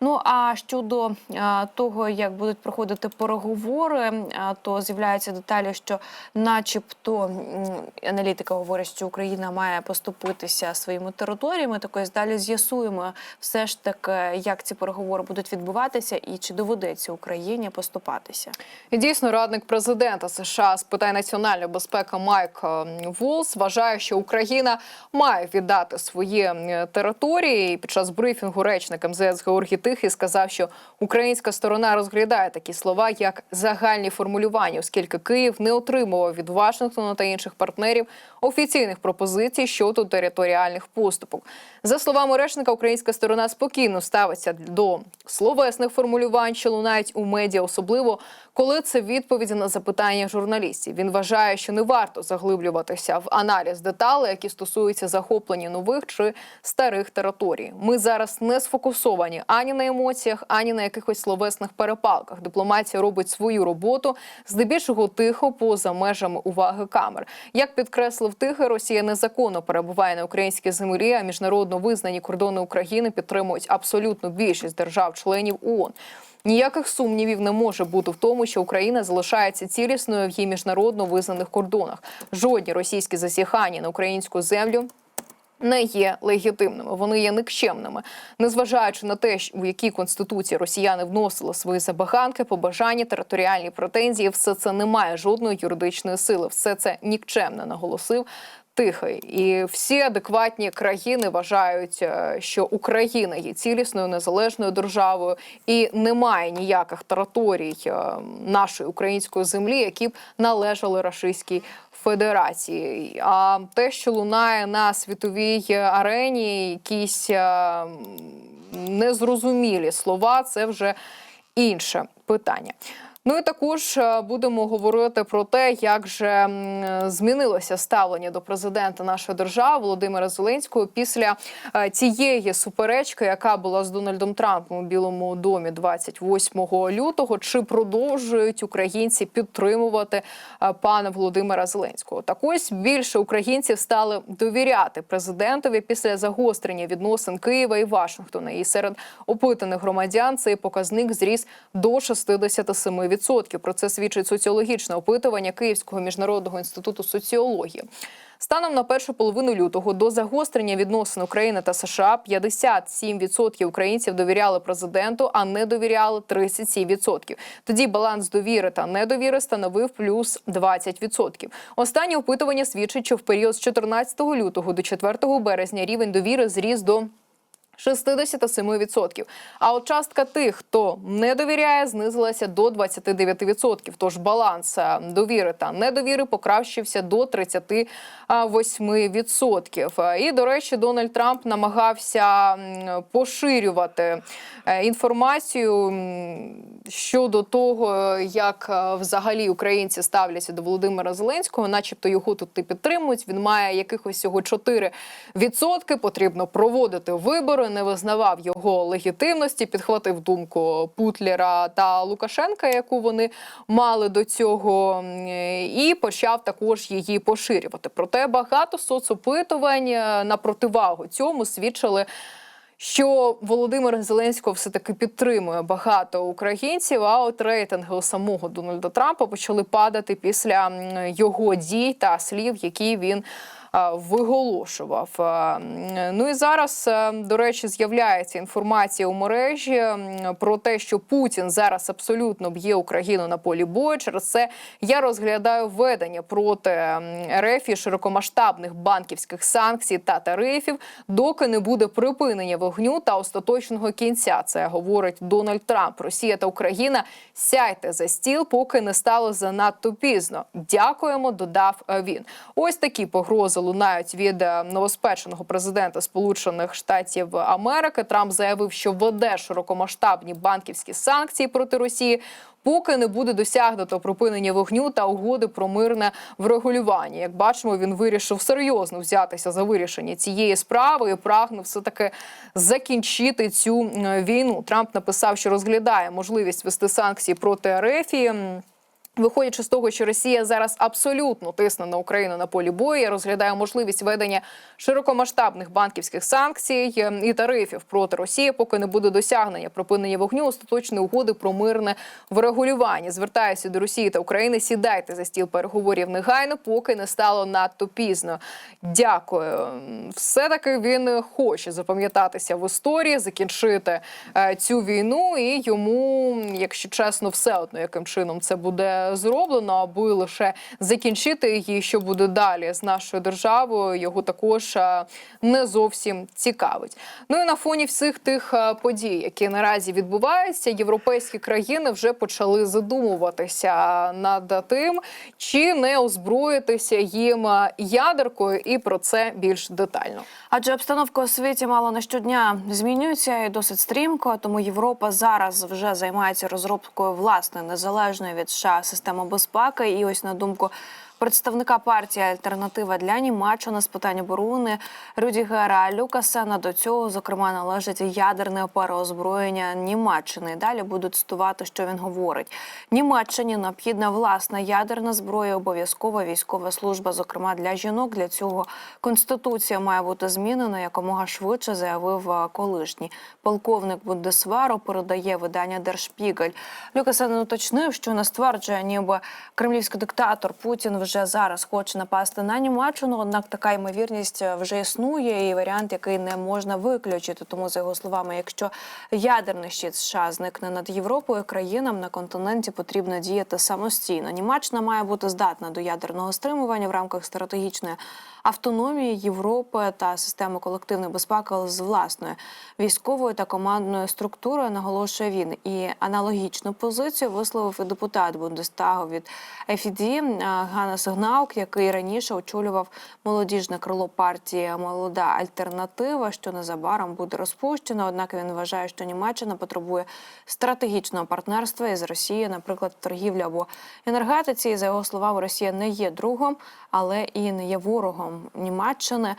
Ну а щодо того, як будуть проходити переговори, то з'являються деталі, що, начебто, аналітика говорить, що Україна має поступитися своїми територіями. Так ось далі з'ясуємо все ж таки, як ці переговори будуть відбуватися, і чи доведеться Україні поступатися. І дійсно, радник президента США з питань національної безпеки Майк е, Волс вважає, що Україна має віддати свої е, території. Під час брифінгу речник МЗС Георгій Тихий сказав, що українська сторона розглядає такі слова як загальні формулювання, оскільки Київ не отримував від Вашингтона та інших партнерів офіційних пропозицій щодо територіальних поступок. За словами речника, українська сторона спокійно ставиться до словесних формулювань, що лунають у медіа, особливо коли це відповіді на запитання журналістів. Він вважає, що не варто заглиблюватися в аналіз деталей, які стосуються захоплення нових чи старих територій. Ми зараз не сфокусовані ані на емоціях, ані на якихось словесних перепалках. Дипломатія робить свою роботу здебільшого тихо, поза межами уваги камер. Як підкреслив Тихий, Росія незаконно перебуває на українській землі, а міжнародно визнані кордони України підтримують абсолютну більшість держав-членів ООН. Ніяких сумнівів не може бути в тому, що Україна залишається цілісною в її міжнародно визнаних кордонах. Жодні російські засіхання на українську землю. Не є легітимними, вони є никчемними, незважаючи на те, у якій конституції росіяни вносили свої забаганки, побажання, територіальні претензії, все це не має жодної юридичної сили. Все це нікчемне, наголосив Тихий. І всі адекватні країни вважають, е, що Україна є цілісною незалежною державою і немає ніяких територій е, нашої української землі, які б належали Рашистській Федерації. А те, що лунає на світовій арені, якісь е, незрозумілі слова, це вже інше питання. Ну і також е, будемо говорити про те, як же змінилося ставлення до президента нашої держави Володимира Зеленського після е, цієї суперечки, яка була з Дональдом Трампом у Білому домі 28 лютого. Чи продовжують українці підтримувати е, пана Володимира Зеленського? Так ось більше українців стали довіряти президентові після загострення відносин Києва і Вашингтона. І серед опитаних громадян цей показник зріс до 67%. Про це свідчить соціологічне опитування Київського міжнародного інституту соціології. Станом на першу половину лютого до загострення відносин України та США 57% українців довіряли президенту, а не довіряли 37%. Тоді баланс довіри та недовіри становив плюс 20%. Останнє опитування свідчить, що в період з 14 лютого до 4 березня рівень довіри зріс до 67%. А от частка тих, хто не довіряє, знизилася до 29%. Тож баланс е, довіри та недовіри покращився до 38%. Е, І, до речі, Дональд Трамп намагався поширювати е, інформацію щодо того, як е, взагалі українці ставляться до Володимира Зеленського, начебто його тут і підтримують. Він має якихось всього 4%. Потрібно проводити вибори. Не визнавав його легітимності, підхватив думку Путлера та Лукашенка, яку вони мали до цього, і почав також її поширювати. Проте багато соцопитувань е, на противагу цьому свідчили. Що Володимир Зеленського все таки підтримує багато українців. А от рейтинги у самого Дональда Трампа почали падати після його дій та слів, які він виголошував. Ну і зараз, е, до речі, з'являється інформація у мережі про те, що Путін зараз абсолютно б'є Україну на полі бою. Через це я розглядаю введення проти РФ і широкомасштабних банківських санкцій та тарифів, доки не буде припинення вогню та остаточного кінця. Це говорить Дональд Трамп. Росія та Україна сяйте за стіл, поки не стало занадто пізно. Дякуємо, додав е, він. Ось такі погрози лунають від е, новоспеченого президента Сполучених Штатів Америки. Трамп заявив, що веде широкомасштабні банківські санкції проти Росії. Поки не буде досягнуто припинення вогню та угоди про мирне врегулювання, як бачимо, він вирішив серйозно взятися за вирішення цієї справи і прагнув все таки закінчити цю е, війну. Трамп написав, що розглядає можливість вести санкції проти Ерефії. Виходячи з того, що Росія зараз абсолютно тисне на Україну на полі бою, і розглядає можливість введення широкомасштабних банківських санкцій е, і тарифів проти Росії, поки не буде досягнення припинення вогню остаточної угоди про мирне врегулювання. Звертаюся до Росії та України. Сідайте за стіл переговорів негайно, поки не стало надто пізно. Дякую. Все таки він хоче запам'ятатися в історії, закінчити е, цю війну, і йому, якщо чесно, все одно яким чином це буде зроблено, аби лише закінчити її, що буде далі з нашою державою, його також е, не зовсім цікавить. Ну і на фоні всіх тих е, подій, які наразі відбуваються, європейські країни вже почали задумуватися над тим, чи не озброїтися їм е, ядеркою, і про це більш детально. Адже обстановка у світі мало не щодня змінюється і досить стрімко. Тому Європа зараз вже займається розробкою власної незалежної від США системи безпеки. І ось на думку представника партії Альтернатива для Німеччини з питань оборони Рюдігера Люкасена до цього зокрема належить ядерне переозброєння Німеччини. Далі буду цитувати, що він говорить. Німеччині необхідна власна ядерна зброя, обов'язкова військова служба, зокрема для жінок. Для цього конституція має бути змінена якомога швидше, заявив е, колишній полковник Бундесвару. Передає видання Держпігель. Люкасен уточнив, що не стверджує, ніби кремлівський диктатор Путін вже зараз хоче напасти на Німеччину. Однак така ймовірність е, вже існує, і варіант, який не можна виключити. Тому за його словами, якщо ядерний щит США зникне над Європою, країнам на континенті потрібно діяти самостійно. Німеччина має бути здатна до ядерного стримування в рамках стратегічної автономії Європи та системи колективної безпеки з власною військовою та командною структурою. Наголошує він і аналогічну позицію висловив і депутат Бундестагу від ФІД Ганнес Гнаук, який раніше очолював молодіжне крило партії Молода альтернатива, що незабаром буде розпущено. Однак він вважає, що Німеччина потребує стратегічного партнерства із Росією, наприклад, торгівлі або енергетиці. І, за його словами, Росія не є другом, але і не є ворогом Німеччини.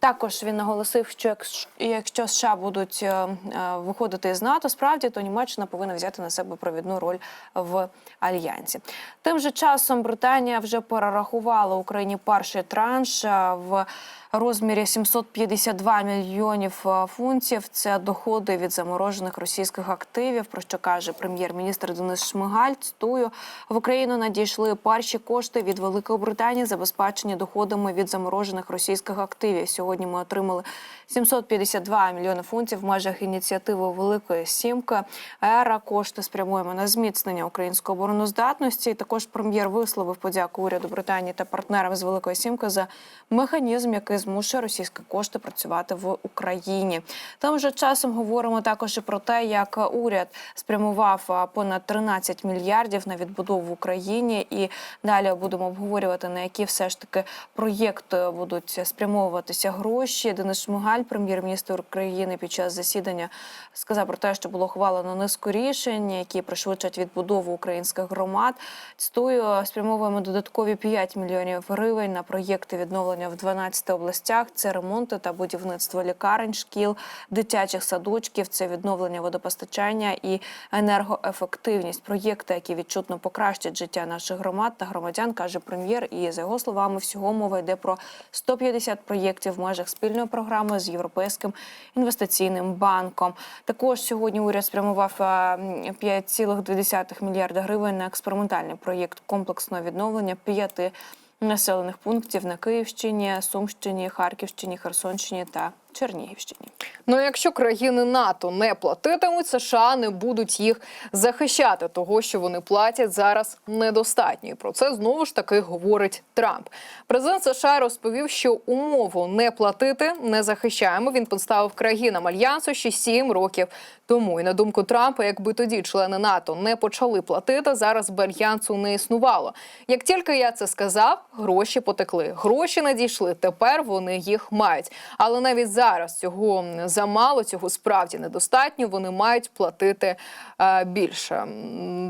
Також він наголосив, що якщо- США будуть е, е, виходити з НАТО, справді то Німеччина повинна взяти на себе провідну роль в альянсі. Тим же часом Британія вже перерахувала Україні перший транш е, в розмірі 752 мільйонів фунтів. Це доходи від заморожених російських активів. Про що каже прем'єр-міністр Денис Шмигаль. Цитую, в Україну надійшли перші кошти від Великої Британії, забезпечені доходами від заморожених російських активів. Сьогодні ми отримали 752 мільйони фунтів в межах ініціативи Великої Сімки. Ера кошти спрямуємо на зміцнення української обороноздатності. Також прем'єр висловив подяку уряду Британії та партнерам з Великої Сімки за механізм, який змушує російські кошти працювати в Україні. Тим же часом говоримо також і про те, як уряд спрямував понад 13 мільярдів на відбудову в Україні, і далі будемо обговорювати на які все ж таки проєкти будуть спрямовуватися гроші. Денис Шмигаль, прем'єр-міністр України, під час засідання сказав про те, що було ухвалено низку рішень, які пришвидшать відбудову українських громад. Цитую, спрямовуємо додаткові 5 мільйонів гривень на проєкти відновлення в 12 областях. Це ремонти та будівництво лікарень, шкіл, дитячих садочків, це відновлення водопостачання і енергоефективність. Проєкти, які відчутно покращать життя наших громад та громадян, каже прем'єр. І за його словами, всього мова йде про 150 проєктів межах спільної програми з європейським інвестиційним банком. Також сьогодні уряд спрямував е, м, 5,2 мільярда гривень на експериментальний проєкт комплексного відновлення п'яти населених пунктів на Київщині, Сумщині, Харківщині, Херсонщині та Чернігівщині. Ну, якщо країни НАТО не платитимуть, США не будуть їх захищати. Того, що вони платять зараз, недостатньо. І про це знову ж таки говорить Трамп. Президент США розповів, що умову не платити не захищаємо. Він поставив країнам альянсу ще 7 років тому. І на думку Трампа, якби тоді члени НАТО не почали платити, зараз би альянсу не існувало. Як тільки я це сказав, гроші потекли. Гроші надійшли. Тепер вони їх мають. Але навіть зараз зараз цього замало, цього справді недостатньо. Вони мають платити е, більше.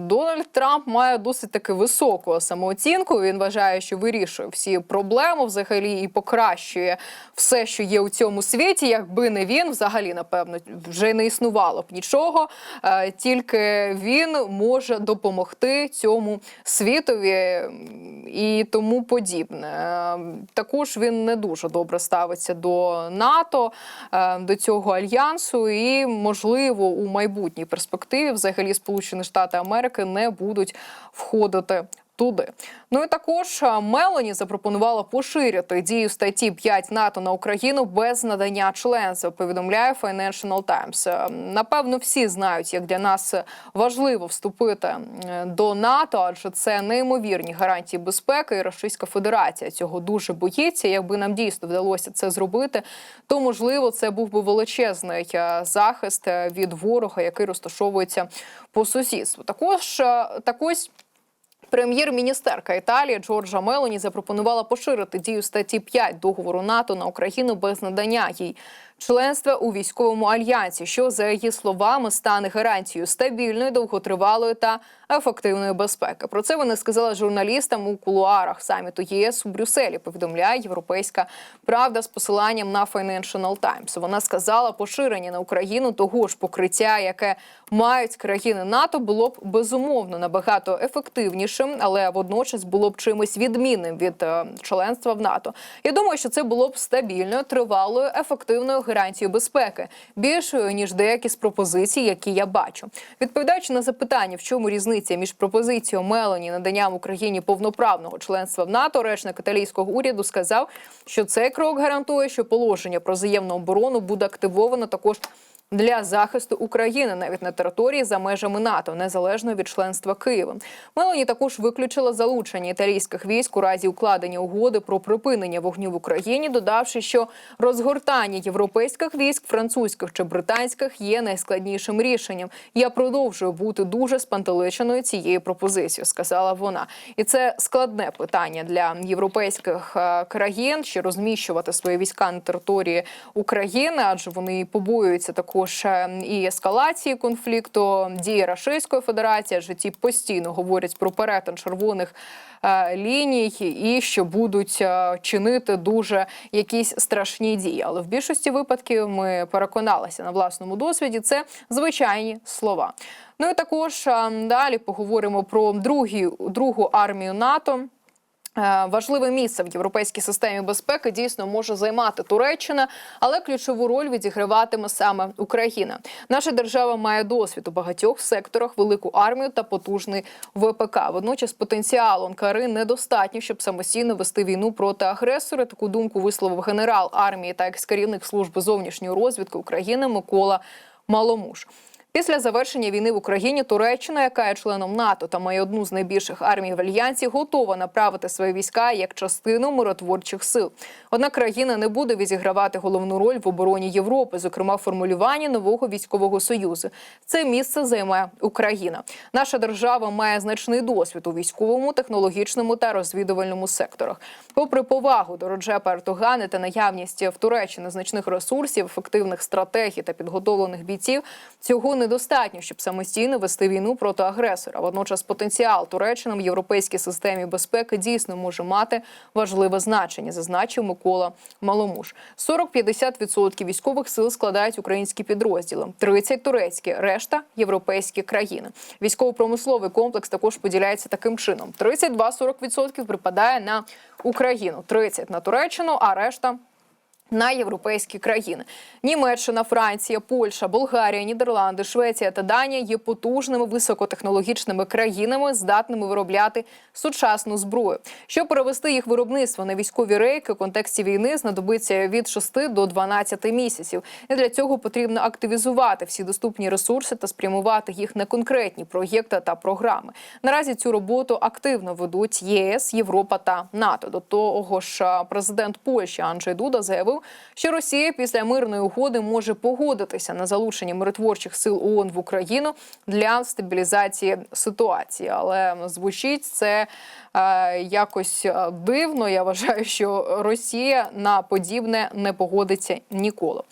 Дональд Трамп має досить таки високу самооцінку. Він вважає, що вирішує всі проблеми взагалі і покращує все, що є у цьому світі. Якби не він, взагалі, напевно, вже не існувало б нічого. Е, Тільки він може допомогти цьому світові і тому подібне. Е, Також він не дуже добре ставиться до НАТО, е, до цього альянсу, і можливо у майбутній перспективі взагалі Сполучені Штати Америки не будуть входити. Туди ну і також е, Мелані запропонувала поширити дію статті 5 НАТО на Україну без надання членства. Повідомляє Financial Times. Е, Напевно, всі знають, як для нас важливо вступити до НАТО, адже це неймовірні гарантії безпеки. І Російська Федерація цього дуже боїться. Якби нам дійсно вдалося це зробити, то можливо це був би величезний е, захист від ворога, який розташовується по сусідству. Також так ось Прем'єр-міністерка Італії Джорджа Мелоні запропонувала поширити дію статті 5 договору НАТО на Україну без надання їй членства у військовому альянсі, що за її словами стане гарантією стабільної, довготривалої та ефективної безпеки. Про це вони сказали журналістам у кулуарах саміту ЄС у Брюсселі. Повідомляє Європейська Правда з посиланням на Financial Times. Вона сказала, поширення на Україну того ж покриття, яке мають країни НАТО, було б безумовно набагато ефективнішим, але водночас було б чимось відмінним від е, членства в НАТО. Я думаю, що це було б стабільною, тривалою, ефективною гарантією безпеки, більшою ніж деякі з пропозицій, які я бачу. Відповідаючи на запитання, в чому різниця між пропозицією Мелані наданням Україні повноправного членства в НАТО, речник італійського уряду сказав, що цей крок гарантує, що положення про взаємну оборону буде активовано також для захисту України навіть на території за межами НАТО, незалежно від членства Києва. Мелані також виключила залучення італійських військ у разі укладення угоди про припинення вогню в Україні, додавши, що розгортання європейських військ, французьких чи британських, є найскладнішим рішенням. Я продовжую бути дуже спантеличеною цією пропозицією, сказала вона. І це складне питання для європейських е, країн, чи розміщувати свої війська на території України, адже вони побоюються також е, і ескалації конфлікту дії Рашистської Федерації, адже ті постійно говорять про перетин червоних е, ліній і що будуть е, чинити дуже якісь страшні дії. Але в більшості випадків ми переконалися на власному досвіді. Це звичайні слова. Ну і також далі поговоримо про другі, другу армію НАТО. Е, Важливе місце в європейській системі безпеки дійсно може займати Туреччина, але ключову роль відіграватиме саме Україна. Наша держава має досвід у багатьох секторах, велику армію та потужний ВПК. Водночас потенціалу Анкари недостатньо, щоб самостійно вести війну проти агресора. Таку думку висловив генерал армії та екс-керівник служби зовнішньої розвідки України Микола Маломуш. Після завершення війни в Україні Туреччина, яка є членом НАТО та має одну з найбільших армій в альянсі, готова направити свої війська як частину миротворчих сил. Однак країна не буде відігравати головну роль в обороні Європи, зокрема формулюванні нового військового союзу. Це місце займе Україна. Наша держава має значний досвід у військовому, технологічному та розвідувальному секторах. Попри повагу до Роджепа Ертогани та наявність в Туреччині значних ресурсів, ефективних стратегій та підготовлених бійців, цього недостатньо, щоб самостійно вести війну проти агресора. Водночас потенціал Туреччини в європейській системі безпеки дійсно може мати важливе значення, зазначив Микола Маломуш. 40-50% військових сил складають українські підрозділи, 30 – турецькі, решта європейські країни. Військово-промисловий комплекс також поділяється таким чином: 32-40% припадає на Україну, 30 – на Туреччину, а решта на європейські країни. Німеччина, Франція, Польща, Болгарія, Нідерланди, Швеція та Данія є потужними високотехнологічними країнами, здатними виробляти сучасну зброю. Щоб перевести їх виробництво на військові рейки в контексті війни, знадобиться від 6 до 12 місяців. І для цього потрібно активізувати всі доступні ресурси та спрямувати їх на конкретні проєкти та програми. Наразі цю роботу активно ведуть ЄС, Європа та НАТО. До того ж, президент Польщі Анджей Дуда заявив, заявив, що Росія після мирної угоди може погодитися на залучення миротворчих сил ООН в Україну для стабілізації ситуації. Але звучить це е, якось е, дивно. Я вважаю, що Росія на подібне не погодиться ніколи.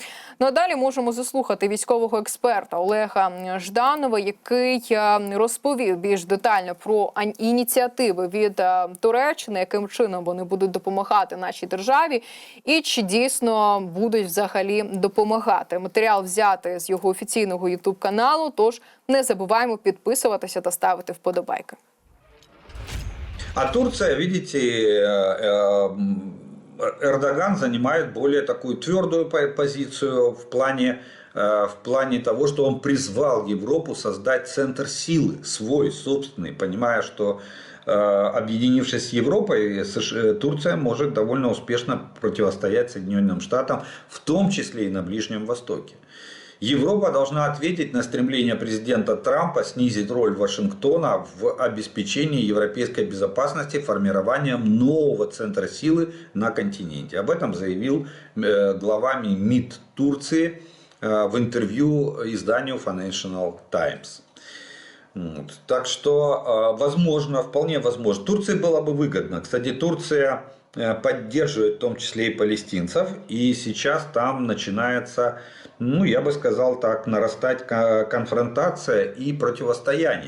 Ну а далі можемо заслухати військового експерта Олега Жданова, який е, розповів більш детально про ініціативи від е, Туреччини, яким чином вони будуть допомагати нашій державі, і чи дійсно будуть взагалі допомагати. Матеріал взяти з його офіційного ютуб каналу. Тож не забуваємо підписуватися та ставити вподобайки. А Турция, видите, м, Эрдоган занимает более такую твердую по- позицию в плане, э, в плане того, что он призвал Европу создать центр силы, свой, собственный, понимая, что э, объединившись с Европой, США Турция может довольно успешно противостоять Соединенным Штатам, в том числе и на Ближнем Востоке. Европа должна ответить на стремление президента Трампа снизить роль Вашингтона в обеспечении европейской безопасности формированием нового центра силы на континенте. Об этом заявил э, глава МИД Турции э, в интервью изданию Financial Times. Так что, э, возможно, вполне возможно. Турции было бы выгодно. Кстати, Турция поддерживает в том числе и палестинцев. И сейчас там начинается, ну, я бы сказал так, нарастать конфронтация и противостояние.